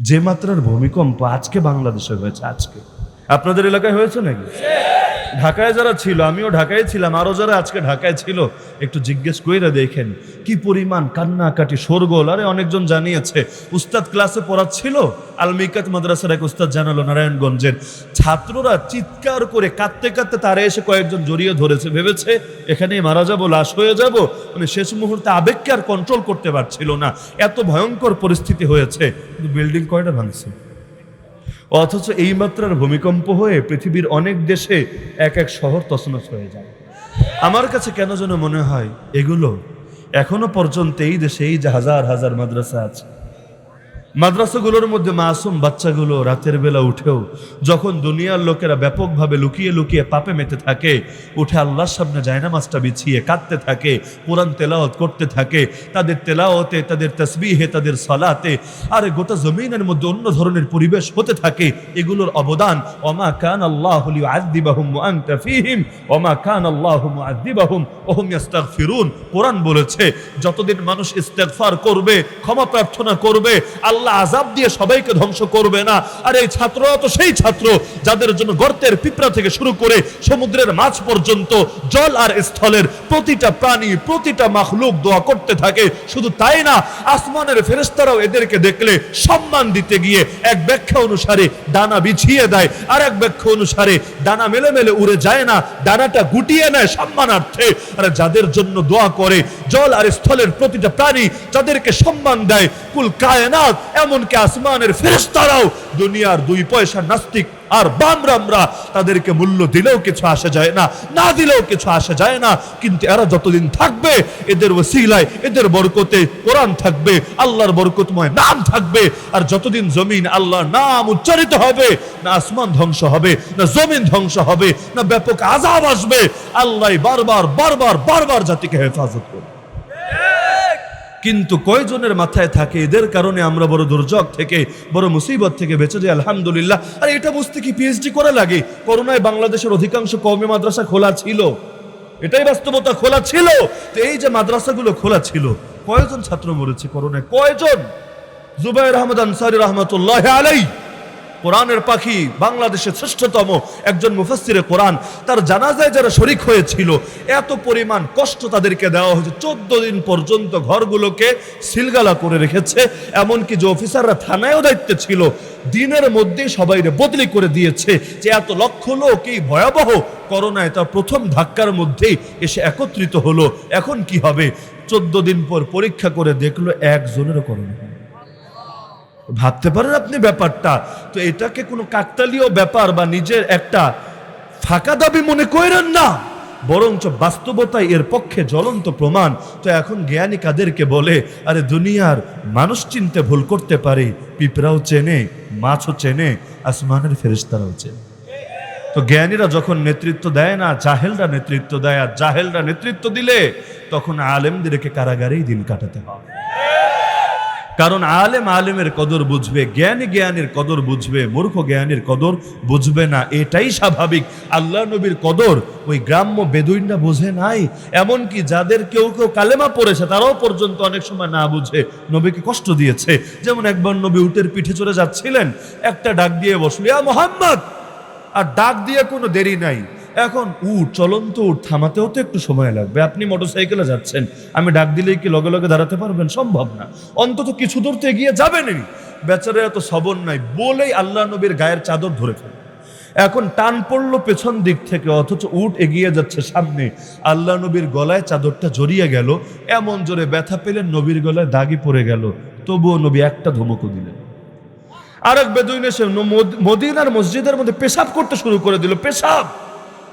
যে মাত্রার ভূমিকম্প আজকে বাংলাদেশে হয়েছে আজকে। আপনাদের এলাকায় হয়েছে নাকি? ঢাকায় যারা ছিল, আমিও ঢাকায় ছিলাম, আরও যারা আজকে ঢাকায় ছিল, একটু জিজ্ঞেস কইরা দেখেন, কি পরিমাণ কান্নাকাটি, শোরগোল। আরে অনেকজন জানিয়েছে, উস্তাদ ক্লাসে পড়াচ্ছিল, আলমিকাত মাদ্রাসার এক উস্তাদ জানালো নারায়ণগঞ্জের। ছাত্ররা চিৎকার করে কাঁদতে কাঁদতে তারা এসে কয়েকজন জড়িয়ে ধরেছে, ভেবেছে, এখানেই মারা যাব, লাশ হয়ে যাব। মানে শেষ মুহূর্তে আবেগকে আর কন্ট্রোল করতে পারছিল না। এত ভয়ঙ্কর পরিস্থিতি হয়েছে, কিন্তু বিল্ডিং কয়টা ভাঙছে? অথচ এই মাত্রার ভূমিকম্প হয়ে পৃথিবীর অনেক দেশে এক এক শহর তছনছ হয়ে যায়। আমার কাছে কেন যেন মনে হয়, এগুলো এখনও পর্যন্ত এই দেশে এই যে হাজার হাজার মাদ্রাসা আছে। মাদ্রাসাগুলোর মধ্যে মাসুম বাচ্চাগুলো রাতের বেলা উঠেও যখন দুনিয়ার লোকেরা ব্যাপকভাবে লুকিয়ে লুকিয়ে পাপে মেতে থাকে, উঠে আল্লাহর সামনে জায়নামাজটা বিছিয়ে কাঁদতে থাকে, কোরআন তেলাওয়াত করতে থাকে, তাদের তেলাওয়াতে, তাদের তসবিহে, তাদের সলাতে, আর গোটা জমিনের মধ্যে অন্য ধরনের পরিবেশ হতে থাকে, এগুলোর অবদান অমা কান আল্লাহ ওমা কান আল্লাহ ইস্তাগফিরুন কোরআন বলেছে, যতদিন মানুষ ইস্তেগফার করবে, ক্ষমা প্রার্থনা করবে, আল্লাহ আজাব দিয়ে সবাইকে ধ্বংস করবে না। আর এই ছাত্ররা তো সেই ছাত্র যাদের জন্য গর্তের পিঁপড়া থেকে শুরু করে সমুদ্রের মাছ পর্যন্ত, জল আর স্থলের প্রতিটা প্রাণী, প্রতিটা মাখলুক দোয়া করতে থাকে। শুধু তাই না, আসমানের ফেরেশতারাও এদেরকে দেখলে সম্মান দিতে গিয়ে এক ব্যাখ্যা অনুসারে ডানা বিছিয়ে দেয়। আর এক ব্যাখ্যা অনুসারে ডানা মেলে মেলে উড়ে যায় না ডানাটা গুটিয়ে নেয় সম্মানার্থে। আর যাদের জন্য দোয়া করে, জল আর স্থলের প্রতিটা প্রাণী যাদেরকে সম্মান দেয়, কুল কায়নাত এমনকি আসমানের ফেরেশতারাও দুনিয়ার দুই পয়সা নাস্তিক আর বামরামরা তাদেরকে মূল্য দিলেও কিছু আসা যায় না না দিলেও কিছু আসা যায় না। কিন্তু এরা যতদিন থাকবে, এদের ওসিলায়, এদের বরকতে কোরআন থাকবে, আল্লাহর বরকতময় নাম থাকবে। আর যতদিন জমিন আল্লাহর নাম উচ্চারিত হবে, না আসমান ধ্বংস হবে, না জমিন ধ্বংস হবে, না ব্যাপক আজাব আসবে, আল্লাহ বারবার বারবার বারবার জাতিকে হেফাজত করবে। কিন্তু কয়জনের মাথায় থাকে? এদের কারণে আমরা বড় দুর্যোগ থেকে, বড় মুসিবত থেকে বেঁচে যাই, আলহামদুলিল্লাহ। আর, এটা বুঝতে কি পিএইচডি করা লাগে? করোনায় বাংলাদেশের অধিকাংশ কওমি মাদ্রাসা খোলা ছিল। এটাই বাস্তবতা, খোলা ছিল। তো এই যে মাদ্রাসাগুলো খোলা ছিল, কয়জন ছাত্র মরেছে করোনায়? কয়জন? জুবাইর আহমদ আনসারি রহমতুল্লাহ আলাই কোরআনের পাখি বাংলাদেশের শ্রেষ্ঠতম একজন মুফাসসিরে কোরআন। তার জানাজায় যারা শরিক হয়েছিল, এত পরিমাণ কষ্ট তাদেরকে দেওয়া হয়েছে। চোদ্দ দিন পর্যন্ত ঘরগুলোকে সিলগালা করে রেখেছে। এমনকি যে অফিসাররা থানায়ও দায়িত্বে ছিল, দিনের মধ্যেই সবাইরে বদলি করে দিয়েছে যে এত লক্ষ লোক এই ভয়াবহ করোনায় তার প্রথম ধাক্কার মধ্যেই এসে একত্রিত হলো। এখন কি হবে? চোদ্দ দিন পর পরীক্ষা করে দেখল একজনেরও করোনা। ভাবতে পারেন আপনি ব্যাপারটা? তো এটাকে কোনো কাকতালীয় ব্যাপার বা নিজের একটা ফাঁকা দাবি মনে করেন না। বরঞ্চ বাস্তবতায় এর পক্ষে জ্বলন্ত প্রমাণ। তো এখন জ্ঞানী কাদেরকে বলে, আরে দুনিয়ার মানুষ চিনতে ভুল করতে পারে। পিঁপড়াও চেনে, মাছও চেনে, আসমানের ফেরেশতারাও চেনে। তো জ্ঞানীরা যখন নেতৃত্ব দেয় না, জাহেলরা নেতৃত্ব দেয়, আর জাহেলরা নেতৃত্ব দিলে তখন আলেমদেরকে কারাগারেই দিন কাটাতে হবে। কারণ আলেম আলেমের কদর বুঝবে, জ্ঞানী জ্ঞানের কদর বুঝবে, মূর্খ জ্ঞানের কদর বুঝবে না। এটাই স্বাভাবিক। আল্লাহ নবীর কদর ওই গ্রাম্য বেদুইনরা বোঝে নাই। এমনকি যাদের কেউ কেউ কালেমা পড়েছে, তারাও পর্যন্ত অনেক সময় না বুঝে নবীকে কষ্ট দিয়েছে। যেমন একবার নবী উটের পিঠে চড়ে যাচ্ছিলেন, একটা ডাক দিয়ে বসল, ইয়া মোহাম্মদ! আর ডাক দিয়ে কোনো দেরি নাই। এখন উঠ, চলন্ত উঠ, থামাতেও তো একটু সময় লাগবে। আপনি মোটরসাইকেলে যাচ্ছেন, আমি ডাক দিলেই কি লগে লগে দাঁড়াতে পারবেন? সম্ভব না। অন্তত কিছু দূর তো এগিয়ে যাবেনই। বেচারা এত সবর নাই, বলেই আল্লাহ নবীর গায়ের চাদর ধরে ফেলে। এখন টান পড়ল পেছন দিক থেকে, অথচ উট এগিয়ে যাচ্ছে সামনে। আল্লাহ নবীর গলায় চাদরটা জড়িয়ে গেল, এমন জোরে ব্যথা পেলেন নবীর গলায় দাগি পড়ে গেল। তবুও নবী একটা ধমকও দিলেন। আরেক বেদুইন এসে মদ- মদিনার মসজিদের মধ্যে পেশাব করতে শুরু করে দিল, পেশাব।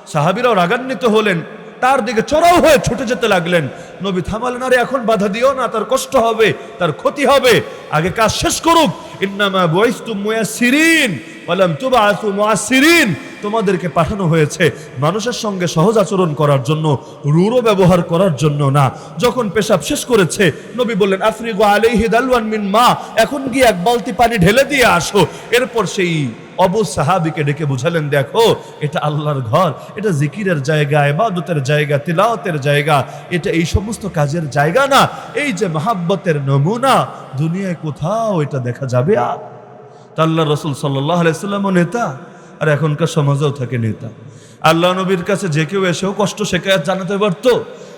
সাহাবিরাও রাগান্বিত হলেন, তার দিকে চড়াও হয়ে ছুটে যেতে লাগলেন। নবী থামালেন, আরে, এখন বাধা দিও না, তার কষ্ট হবে, তার ক্ষতি হবে। আগে কাজ শেষ করুক। ইন্নামা বললাম তুবা তুবাসু মুআসসিরিন তোমাদেরকে পাঠানো হয়েছে মানুষের সঙ্গে সহজ আচরণ করার জন্য, রূঢ় ব্যবহার করার জন্য না। যখন পেশাব শেষ করেছে, নবী বললেন, আফরিগু আলাইহি দালওয়ান মিন মা, এখন গিয়ে এক বালতি পানি ঢেলে দিয়ে আসো। এরপর সেই অবু সাহাবিকে ডেকে বুঝালেন, দেখো, এটা আল্লাহর ঘর, এটা জিকিরের জায়গা, ইবাদতের জায়গা, তিলাওয়াতের জায়গা, এটা এই সমস্ত কাজের জায়গা না। এই যে মাহাব্বতের নমুনা, দুনিয়ায় কোথাও এটা দেখা যাবে আর? তা আল্লাহ রসুল সাল্লাহ আলাইসাল্লামও নেতা। আর এখনকার সমাজেও থাকে নেতা। আল্লাহ নবীর কাছে যে কেউ এসেও কষ্ট শেখায়াত জানাতে পারতো।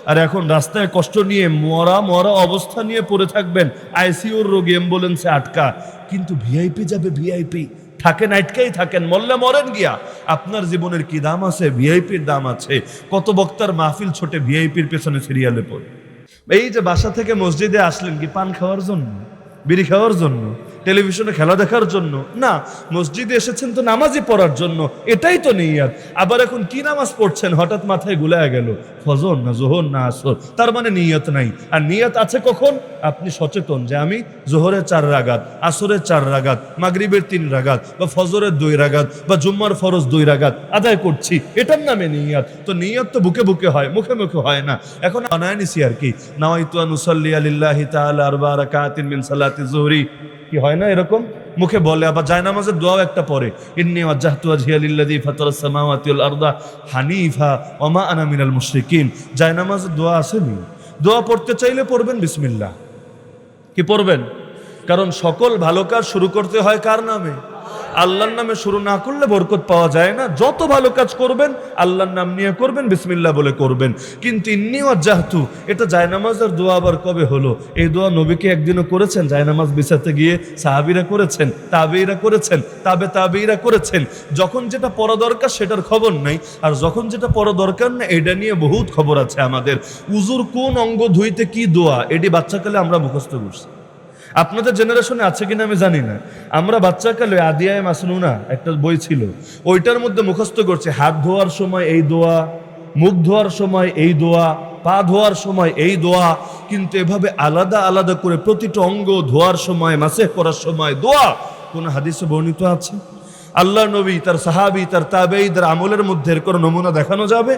আর এখন রাস্তায় কষ্ট নিয়ে মরা মরা অবস্থা নিয়ে পড়ে থাকবেন আইসিউর রোগী, অ্যাম্বুলেন্সে আটকা। কিন্তু ভিআইপি যাবে, ভিআইপি। থাকেন, আটকেই থাকেন, মরলে মরেন গিয়া। আপনার জীবনের কি দাম আছে? ভিআইপির দাম আছে। কত বক্তার মাহফিল ছোটে ভিআইপির পেছনে সিরিয়ালে পড়ে। এই যে বাসা থেকে মসজিদে আসলেন কি, পান খাওয়ার জন্য? বিড়ি খাওয়ার জন্য? টেলিভিশনে খেলা দেখার জন্য। না, মসজিদে এসেছেন তো নামাজই পড়ার জন্য। এটাই তো নিয়াত। আবার এখন কি নামাজ পড়ছেন? হঠাৎ মাথায় গুলায় গেল। ফজর না জোহর না আসর। তার মানে নিয়ত নাই। আর নিয়ত আছে কখন? আপনি সচেতন যে আমি জোহরের চার রাগাত, আসরের চার রাগাত, মাগরিবের তিন রাগাত, বা ফজরের দুই রাগাত, বা জুম্মার ফরজ দুই রাগাত আদায় করছি। এটার নামে নিয়াত। তো নিয়ত তো বুকে বুকে হয়, মুখে মুখে হয় না। এখন বানায় নিছি আর কি। নাওয়াইতু আনুসাল্লি আলিল্লাহি তাআলা আরবা রাকাতিন মিন সালাতি যুহরি কি হয় না এরকম? মুখে বলে, আবার জায়নামাজের দোয়াও একটা পরে ইন্নি ওয়াজ্জাহতু ওয়াজহিয়া লিল্লাযী ফাতারাস সামাওয়াতি ওয়াল আরদা হানিফা ওয়া মা আনা মিনাল মুশরিকিন। জায়নামাজের দোয়া আছে নি দোয়া পড়তে চাইলে পড়বেন, বিসমিল্লাহ। কি পড়বেন? কারণ সকল ভালো কাজ শুরু করতে হয় কার নামে? আল্লাহর নামে শুরু না করলে বরকত পাওয়া যায় না। যত ভালো কাজ করবেন, আল্লাহর নাম নিয়ে করবেন, বিসমিল্লাহ বলে করবেন। কিন্তু ইন্নি জাহতু এটা জায়নামাজের দোয়া আবার কবে হলো? এই দোয়া নবীকে একদিনও করেছেন? জায়নামাজ বিছাতে গিয়ে সাহাবিরা করেছেন তাবেইরা করেছেন, তাবে তাবেইরা করেছেন। যখন যেটা পড়া দরকার সেটার খবর নাই, আর যখন যেটা পড়া দরকার না, এটা নিয়ে বহুত খবর আছে আমাদের। উজুর কোন অঙ্গ ধুইতে কি দোয়া? এটি বাচ্চাকালে আমরা মুখস্থ করছি। আপনাদের জেনারেশনে আছে কিনা আমি জানি না। আমরা বাচ্চাকালে আদিয়ায় মাসনুনা একটা বই ছিল। ওইটার মধ্যে মুখস্থ করছে, হাত ধোয়ার সময় এই দোয়া, মুখ ধোয়ার সময় এই দোয়া, পা ধোয়ার সময় এই দোয়া। কিন্তু এভাবে আলাদা আলাদা করে প্রতিটা অঙ্গ ধোয়ার সময়, মাসে করার সময় দোয়া। কোন হাদিসে বর্ণিত আছে? আল্লাহ নবী, তার সাহাবি, তার তাবেই তার আমলের মধ্যে কোনো নমুনা দেখানো যাবে?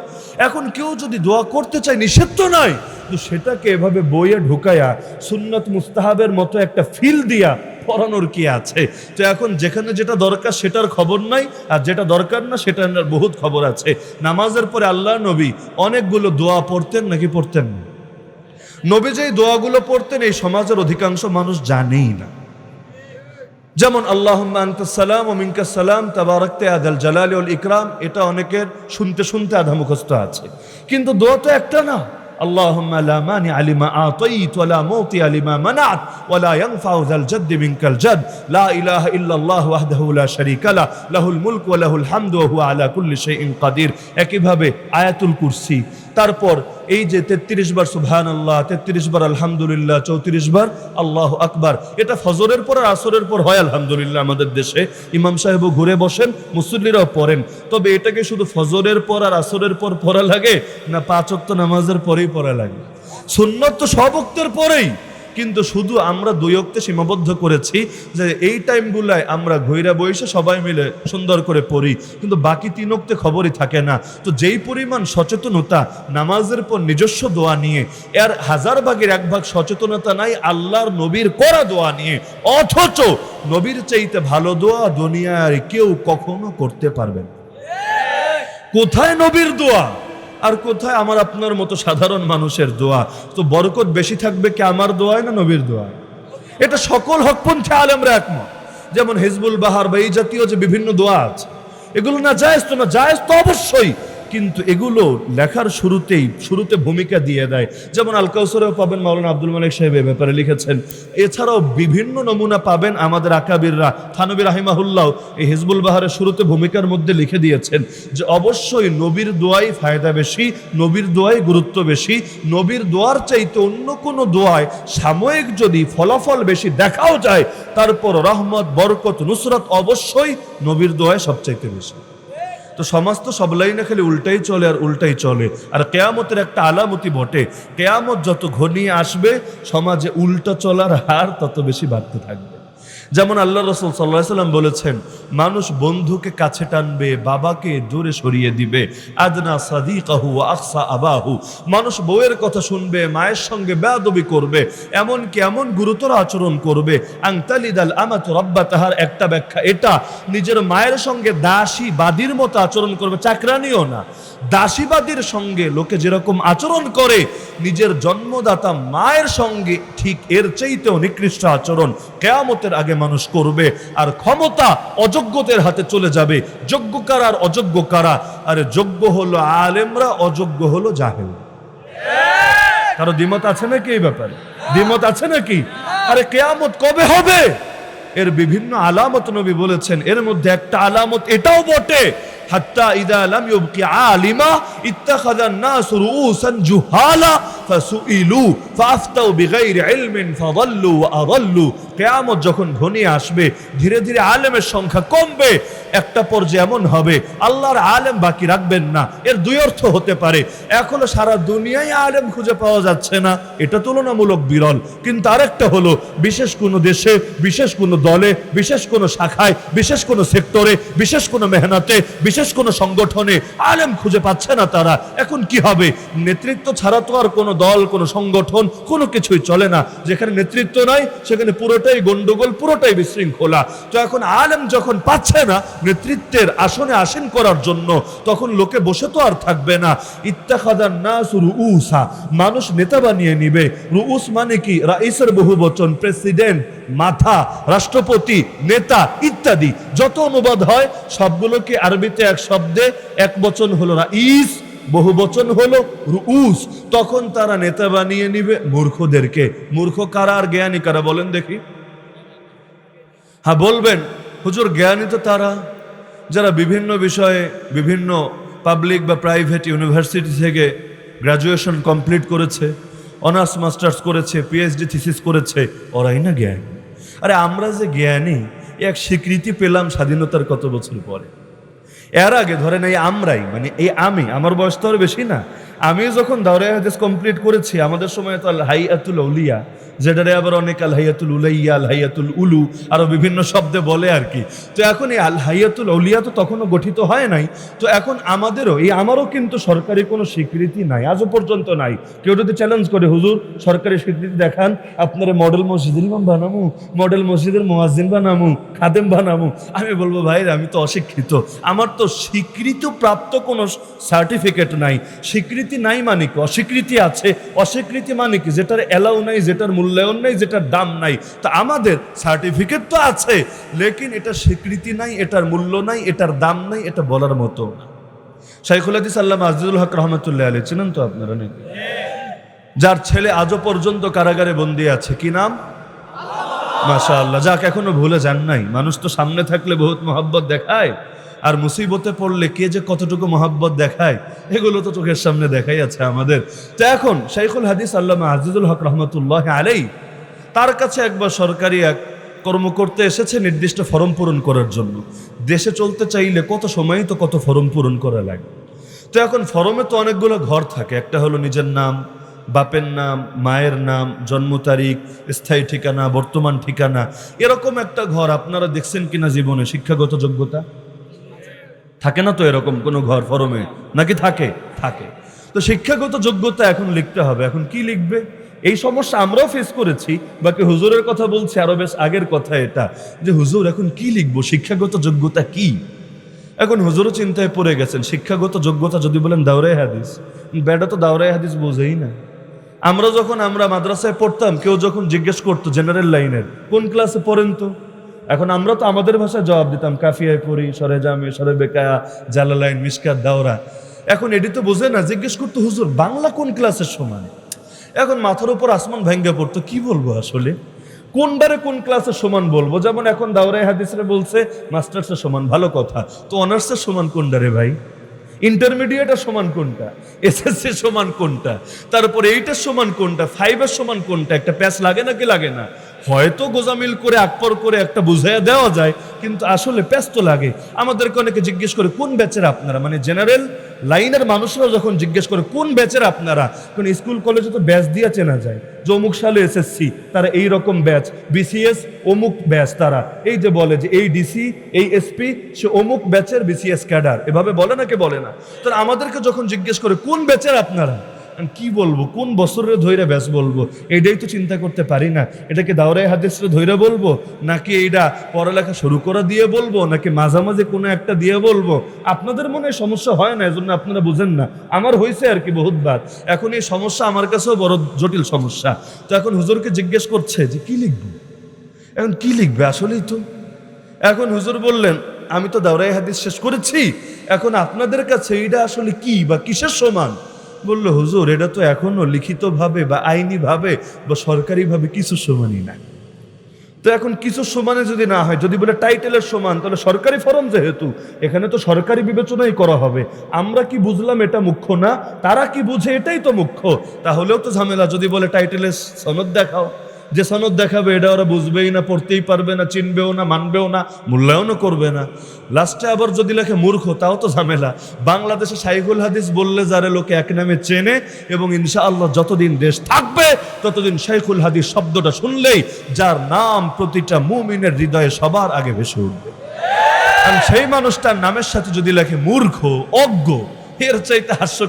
এখন কেউ যদি দোয়া করতে চায়, নিষেধ তো নয় তো সেটাকে এভাবে বইয়ে ঢুকায়া, সুন্নত মুস্তাহাবের মতো একটা ফিল দিয়া পড়ানোর কি আছে? তো এখন যেখানে যেটা দরকার সেটার খবর নাই, আর যেটা দরকার না সেটার বহুত খবর আছে। নামাজের পরে আল্লাহ নবী অনেকগুলো দোয়া পড়তেন নাকি পড়তেন না? নবী যেই দোয়াগুলো পড়তেন, এই সমাজের অধিকাংশ মানুষ জানেই না। যেমন ইকরাম। এটা অনেকের শুনতে শুনতে আধা মুখস্থ আছে। কিন্তু দোয়াটা একটা না। তারপর এই যে তেত্রিশ বার সুহান আল্লাহ তেত্রিশ বার আলহামদুলিল্লাহ, চৌত্রিশ বার আল্লাহ আকবার, এটা ফজরের পর আসরের পর হয় আলহামদুলিল্লাহ আমাদের দেশে। ইমাম সাহেবও ঘুরে বসেন, মুসল্লিরাও পড়েন। তবে এটাকে শুধু ফজরের পর আর আসরের পর পড়া লাগে, না পাঁচ অক্ত নামাজের পরেই পড়া লাগে? সুন্নত তো সবক্তের পরেই। কিন্তু শুধু আমরা দুই অক্তে সীমাবদ্ধ করেছি যে এই টাইমগুলায় আমরা ঘইরা বসে সবাই মিলে সুন্দর করে পড়ি, কিন্তু বাকি তিন অক্তে খবরই থাকে না। তো যেই পরিমাণ সচেতনতা, নামাজের পর নিজস্ব দোয়া নিয়ে, এর হাজার ভাগের এক ভাগ সচেতনতা নাই আল্লাহর নবীর করা দোয়া নিয়ে, অথচ নবীর চাইতে ভালো দোয়া দুনিয়ার কেউ কখনো করতে পারবে না। কোথায় নবীর দোয়া? আর কোথায় আমার আপনার মতো সাধারণ মানুষের দোয়া? তো বরকত বেশি থাকবে কি আমার দোয়ায় না নবীর দোয়া এটা সকল হকপন্থী আলেমরা একমত। যেমন হিজবুল বাহার বা এই জাতীয় যে বিভিন্ন দোয়া আছে, এগুলো না জায়েজ তো না জায়েজ তো অবশ্যই। কিন্তু এগুলো লেখার শুরুতেই, শুরুতে ভূমিকা দিয়ে দেয়। যেমন আল কাউসারেও পাবেন মাওলানা আব্দুল মালিক সাহেব এ ব্যাপারে লিখেছেন, এছাড়াও বিভিন্ন নমুনা পাবেন আমাদের আকাবিররা। থানবী রাহিমাহুল্লাহ এই হিজবুল বাহারের শুরুতে ভূমিকার মধ্যে লিখে দিয়েছেন যে, অবশ্যই নবীর দোয়াই ফায়দা বেশি, নবীর দোয়াই গুরুত্ব বেশি, নবীর দোয়ার চাইতে অন্য কোনো দোয়ায় সাময়িক যদি ফলাফল বেশি দেখাও যায়, তারপর রহমত, বরকত, নুসরত অবশ্যই নবীর দোয়ায় সবচাইতে বেশি। তো সমাজ তো সব লাইনে খালি উল্টাই চলে আর উল্টাই চলে। আর কেয়ামতের একটা আলামতি বটে। কেয়ামত যত ঘনিয়ে আসবে, সমাজে উল্টা চলার হার তত বেশি বাড়তে থাকবে। যেমন আল্লাহ রসুল সাল্লাহ সাল্লাম বলেছেন, মানুষ বন্ধুকে কাছে টানবে, বাবাকে দূরে সরিয়ে দিবে। আদনা সাদিকাহু আকসা আবাহু। মানুষ বউয়ের কথা শুনবে, মায়ের সঙ্গে বেয়াদবি করবে, এমনকি এমন গুরুতর আচরণ করবে, আংতালিদাল আমাত রব্বা তাহার একটা ব্যাখ্যা এটা, নিজের মায়ের সঙ্গে দাসী বাদীর মতো আচরণ করবে, চাকরানিও না। দাসীবাদীর সঙ্গে লোকে যেরকম আচরণ করে, নিজের জন্মদাতা মায়ের সঙ্গে ঠিক এর চাইতেও নিকৃষ্ট আচরণ, কেয়ামতের আগে মানুষ করবে, আর ক্ষমতা অযোগ্যদের হাতে চলে যাবে। যোগ্য কারা আর অযোগ্য কারা? আর যোগ্য হলো আলেমরা, অযোগ্য হলো জাহেল। কারও দ্বিমত আছে নাকি এই ব্যাপারে? দ্বিমত আছে নাকি? আরে কেয়ামত কবে হবে? এর বিভিন্ন আলামত নবী বলেছেন, এর মধ্যে একটা আলামত এটাও বটে, হাত্তা ইদা আলাম ইউবকি আলিমা ইত্তাখাযান নাস রুসান জুহালা ফাসুইলু ফাফতাউ বিগাইর ইলমিন ওয়া কিয়ামত যখন ঘনিয়ে আসবে, ধীরে ধীরে আলেমের সংখ্যা কমবে। একটা পর্যায়ে এমন হবে, আল্লাহর আলেম বাকি রাখবেন না। এর দুই অর্থ হতে পারে এখনও সারা দুনিয়ায় আলেম খুঁজে পাওয়া যাচ্ছে না, এটা তুলনামূলক বিরল। কিন্তু আরেকটা হলো, বিশেষ কোনো দেশে, বিশেষ কোনো দলে, বিশেষ কোনো শাখায়, বিশেষ কোনো সেক্টরে, বিশেষ কোনো মেহনতে, বিশেষ কোনো সংগঠনে আলেম খুঁজে পাচ্ছে না তারা। এখন কি হবে? নেতৃত্ব ছাড়া তো আর কোনো দল, কোনো সংগঠন, কোনো কিছুই চলে না। যেখানে নেতৃত্ব নাই, সেখানে পুরোটাই গন্ডগোল, পুরোটাই বিশৃঙ্খলা। তো এখন আলেম যখন পাচ্ছে না, নেতৃত্বের আসনে আসীন করার জন্য, তখন লোকে বসে তো আর থাকবে না। ইত্তাখাদার নাস রুউসা, মানুষ নেতা বানিয়ে নিবে। রুউস মানে কি? রাইসের বহু বচন প্রেসিডেন্ট, মাথা, রাষ্ট্রপতি, নেতা ইত্যাদি। যত অনুবাদ হয়, সবগুলোকে আরবিতে এক শব্দে, এক বচন হলো রাইস। বহু বচন হলো রুউস। তখন তারা নেতা বানিয়ে নিবে মূর্খদেরকে। মূর্খ কারা আর জ্ঞানী কারা বলেন দেখি। হ্যাঁ বলবেন, হুজুর জ্ঞানী তো তারা। যারা বিভিন্ন বিষয়ে বিভিন্ন পাবলিক বা প্রাইভেট ইউনিভার্সিটি থেকে গ্র্যাজুয়েশন কমপ্লিট করেছে অনার্স মাস্টার্স করেছে পিএইচডি থিসিস করেছে, ওরাই না জ্ঞানী। আরে আমরা যে জ্ঞানী এক স্বীকৃতি পেলাম স্বাধীনতার কত বছর পরে। এর আগে ধরেন এই আমরাই মানে এই আমি আমার বয়স তো আর বেশি না। আমি যখন দাওরে হাদিস কমপ্লিট করেছি, আমাদের সময় তো আল হাইয়াতুল উলিয়া, যেটারে আবার অনেক আল হাইয়াতুল উলাইয়া, আল হাইয়াতুল উলু, আরও বিভিন্ন শব্দে বলে আর কি। তো এখন এই আল হাইয়াতুল উলিয়া তো তখনও গঠিত হয় নাই। তো এখন আমাদেরও, এই আমারও কিন্তু সরকারি কোনো স্বীকৃতি নাই, আজও পর্যন্ত নাই। কেউ যদি চ্যালেঞ্জ করে, হুজুর, সরকারি স্বীকৃতি দেখান, আপনার মডেল মসজিদের ইমাম বানামু মডেল মসজিদের মোয়াজিন বানামু, খাদেম বানামু। আমি বলব, ভাই, আমি তো অশিক্ষিত। আমার তো স্বীকৃত প্রাপ্ত কোনো সার্টিফিকেট নাই। স্বীকৃতি নাই মানে কি? অস্বীকৃতি আছে। অস্বীকৃতি মানে কি? যেটার অ্যালাউ নাই, যেটার মূল্যায়ন নাই, যেটার দাম নাই। তা আমাদের সার্টিফিকেট তো আছে, লেকিন এটা স্বীকৃতি নাই, এটার মূল্য নাই, এটার দাম নাই, এটা বলার মতো না। শাইখুল হাদিস আল্লাহ আজিজুল হক রহমতুল্লাহ আলী চিনেন তো আপনারা নাকি? যার ছেলে আজও পর্যন্ত কারাগারে বন্দি আছে, কি নাম? মাশা আল্লাহ যাক, এখনও ভুলে যান নাই। মানুষ তো সামনে থাকলে বহুত মহাব্বত দেখায়। আর মুসিবতে পড়লে কে যে কতটুকু মহাব্বত দেখায়, এগুলো তো চোখের সামনে দেখাই আছে আমাদের। তো এখন শাইখুল হাদিস আল্লাহ আজিজুল হক রহমতুল্লাহ আলাই তার কাছে একবার সরকারি এক কর্ম করতে এসেছে নির্দিষ্ট ফর্ম পূরণ করার জন্য। দেশে চলতে চাইলে কত সময়ই তো কত ফর্ম পূরণ করা লাগে। তো এখন ফরমে তো অনেকগুলো ঘর থাকে, একটা হলো নিজের নাম, বাপের নাম, মায়ের নাম, জন্ম তারিখ, স্থায়ী ঠিকানা, বর্তমান ঠিকানা, এরকম একটা ঘর আপনারা দেখছেন কিনা জীবনে শিক্ষাগত যোগ্যতা? থাকে না তো এরকম কোনো ঘর ফরমে? নাকি থাকে? থাকে। তো শিক্ষাগত যোগ্যতা এখন লিখতে হবে। এখন কি লিখবে? এই সমস্যা আমরাও ফেস করেছি, বাকি হুজুরের কথা বলছি, আরও বেশ আগের কথা এটা, যে হুজুর এখন কি লিখব? শিক্ষাগত যোগ্যতা কি? এখন হুজুরও চিন্তায় পড়ে গেছেন, শিক্ষাগত যোগ্যতা যদি বলেন দাওরাই হাদিস। বেটা তো দাওরাই হাদিস বোঝেই না। আমরা যখন আমরা মাদ্রাসায় পড়তাম, কেউ যখন জিজ্ঞেস করতো জেনারেল লাইনের কোন ক্লাসে পড়েন তো? এখন আমরা তো আমাদের ভাষায় জবাব দিতাম কাফিয়ায় পড়ি সরে জামে, সরে বেকায়া, জালালাইন, মিসকাত, দাওরা। এখন এটি তো বোঝে না, জিজ্ঞেস করতো, হুজুর, বাংলা কোন ক্লাসের সমান? এখন মাথার উপর আসমান ভেঙ্গে পড়তো, কি বলব আসলে? কোনবারে কোন ক্লাসের সমান বলব? যেমন এখন দাওরাই হাদিসরে বলছে, মাস্টার্সের সমান, ভালো কথা। তো অনার্সের সমান কোনটারে ভাই? ইন্টারমিডিয়েটের সমান কোনটা? এসএসসি সমান কোনটা? তারপরে এইটার সমান কোনটা? ফাইভের সমান কোনটা? একটা প্যাচ লাগে নাকি লাগে না? হয়তো গোজামিল করে আকপর করে একটা বুঝাইয়া দেওয়া যায়, কিন্তু আসলে প্যাচ তো লাগে। আমাদেরকে অনেকে জিজ্ঞেস করে, কোন ব্যাচের আপনারা? মানে জেনারেল লাইনের মানুষরাও যখন জিজ্ঞেস করে, কোন ব্যাচের আপনারা? কোন স্কুল কলেজে তো ব্যাচ দিয়ে চেনা যায়। যে অমুক সালে এসএসসি, তারা এই রকম ব্যাচ। বিসিএস, অমুক ব্যাচ তারা। এই যে বলে যে এই ডিসি, এই এসপি, সে অমুক ব্যাচের বিসিএস ক্যাডার। এভাবে বলে না কে বলে না? তাহলে আমাদেরকে যখন জিজ্ঞেস করে, কোন ব্যাচের আপনারা? কি বলব? কোন বছরের ধৈর্য ব্যাস বলব? এটাই তো চিন্তা করতে পারি না। এটাকে দাওরাই হাদিসরে ধৈর্য বলব? নাকি এইটা পড়ালেখা শুরু করা দিয়ে বলব? নাকি মাঝামাঝি কোনো একটা দিয়ে বলব? আপনাদের মনে সমস্যা হয় না? এজন্য আপনারা বুঝেন না। আমার হয়েছে আর কি বহুতবার এখন এই সমস্যা আমার কাছেও বড় জটিল সমস্যা। তো এখন হুজুরকে জিজ্ঞেস করছে যে, কি লিখব? এখন কি লিখবে? আসলেই তো। এখন হুজুর বললেন, আমি তো দাওরাই হাদিস শেষ করেছি। এখন আপনাদের কাছে এটা আসলে কি বা কিসের সমান? বলল, হুজুর, এটা তো এখনও লিখিতভাবে বা আইনিভাবে বা সরকারিভাবে কিছু সমানই না তো এখন কিছু সমানে যদি না হয়, যদি বলে টাইটেলের সমান, তাহলে সরকারি ফরম যেহেতু, এখানে তো সরকারি বিবেচনাই করা হবে। আমরা কি বুঝলাম এটা মুখ্য না? তারা কি বুঝে এটাই তো মুখ্য। তাহলেও তো ঝামেলা, যদি বলে টাইটেলের সনদ দেখাও। যে সনদ দেখাবে, এটা ওরা বুঝবেই না, পড়তেই পারবে না, চিনবেও না, মানবেও না, মূল্যায়নও করবে না। লাস্টে আবার যদি লেখে মূর্খ, তাও তো ঝামেলা। বাংলাদেশে সাইকুল হাদিস বললে যারা লোকে এক নামে চেনে এবং ইনশাআল্লাহ যতদিন দেশ থাকবে, ততদিন শাইখুল হাদিস শব্দটা শুনলেই যার নাম প্রতিটা মুমিনের হৃদয়ে সবার আগে ভেসে উঠবে। সেই মানুষটার নামের সাথে যদি লেখে মূর্খ, অজ্ঞ, এর চাইতে হাস্য